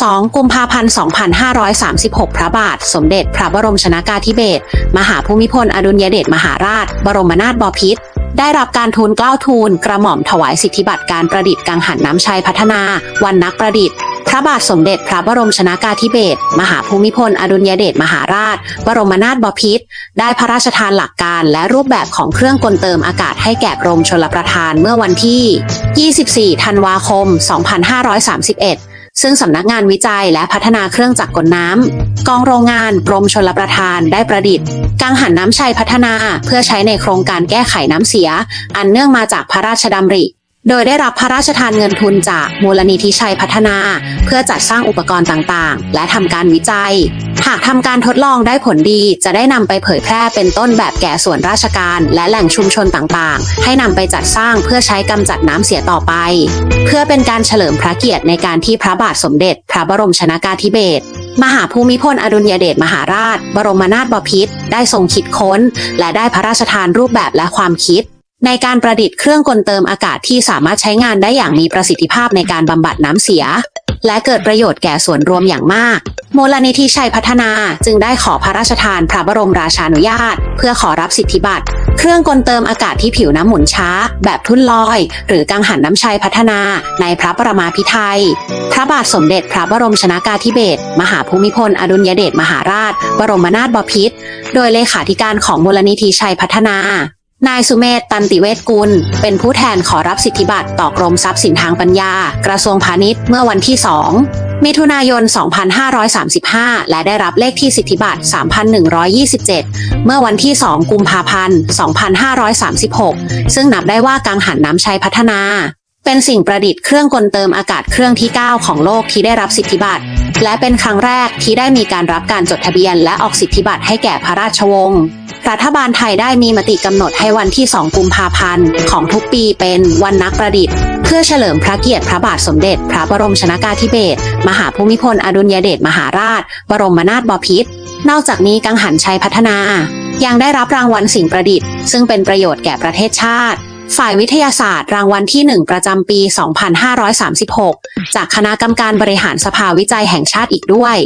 12กุมภาพันธ์ 2536 พระบาท สมเด็จพระบรมชนากาธิเบศร มหาภูมิพล อดุลยเดชมหาราช บรมนาถบพิตร ได้รับการทูลเกล้าทูลกระหม่อมถวายสิทธิบัตรการประดิษฐ์กังหันน้ำชัยพัฒนา วันนักประดิษฐ์ พระบาทสมเด็จพระบรมชนากาธิเบศร มหาภูมิพล อดุลยเดชมหาราช บรมนาถบพิตร ได้พระราชทานหลักการและรูปแบบของเครื่องกลเติมอากาศให้แก่กรมชลประทานเมื่อวันที่ 24 ธันวาคม 2531 ซึ่งสำนักงานวิจัยและพัฒนาเครื่องจักรกลน้ำกองโรงงานกรมชลประทานได้ประดิษฐ์กังหันน้ำชัยพัฒนาเพื่อใช้ในโครงการแก้ไขน้ำเสีย อันเนื่องมาจากพระราชดำริ โดยได้รับพระราชทานเงินทุนจากมูลนิธิชัยพัฒนา เพื่อจัดสร้างอุปกรณ์ต่างๆ และทำการวิจัย หากทำการทดลองได้ผลดี จะได้นำไปเผยแพร่เป็นต้นแบบแก่ส่วนราชการ และแหล่งชุมชนต่างๆ ให้นำไปจัดสร้างเพื่อใช้กำจัดน้ำเสียต่อไป เพื่อเป็นการเฉลิมพระเกียรติในการที่พระบาทสมเด็จ พระบรมชนากาธิเบศรมหาภูมิพลอดุลยเดชมหาราช บรมนาถบพิตรได้ทรงคิดค้น และได้พระราชทานรูปแบบและความคิด ในการประดิษฐ์เครื่องกลเติมอากาศที่สามารถใช้งานได้อย่างมีประสิทธิภาพในการบำบัดน้ำเสีย และเกิดประโยชน์แก่ส่วนรวมอย่างมาก มูลนิธิชัยพัฒนาจึงได้ขอพระราชทานพระบรมราชานุญาต เพื่อขอรับสิทธิบัตร เครื่องกลเติมอากาศที่ผิวน้ำหมุนช้า แบบทุ่นลอย หรือกังหันน้ำชัยพัฒนาในพระประมาพิไทยพระบาทสมเด็จพระบรมชนากาธิเบศรมหาภูมิพล อดุลยเดชมหาราช บรมนาถบพิตรโดยเลขาธิการของมูลนิธิชัยพัฒนา นายสุเมธตันติเวชกุล เป็นผู้แทนขอรับสิทธิบัตรต่อกรมทรัพย์สินทางปัญญา กระทรวงพาณิชย์เมื่อวันที่ 2 มิถุนายน 2535 และได้รับเลขที่สิทธิบัตร 3,127 เมื่อวันที่ 2 กุมภาพันธ์ 2536 ซึ่งนับได้ว่ากังหันน้ำชัยพัฒนา เป็นสิ่งประดิษฐ์เครื่องกลเติมอากาศเครื่องที่ 9 ของโลกที่ได้รับสิทธิบัตร และเป็นครั้งแรกที่ได้มีการรับการจดทะเบียนและออกสิทธิบัตรให้แก่พระราชวงศ์ รัฐบาลไทยได้มีมติกำหนดให้วันที่ 2 กุมภาพันธ์ ของทุกปีเป็นวันนักประดิษฐ์ เพื่อเฉลิมพระเกียรติพระบาทสมเด็จ พระบรมชนากาธิเบศรมหาภูมิพลอดุลยเดชมหาราช บรมนาถบพิตรนอกจากนี้กังหันชัยพัฒนา ยังได้รับรางวัลสิ่งประดิษฐ์ ซึ่งเป็นประโยชน์แก่ประเทศชาติ ฝ่ายวิทยาศาสตร์ รางวัลที่ 1 ประจำปี 2536 จากคณะกรรมการบริหารสภาวิจัยแห่งชาติอีกด้วย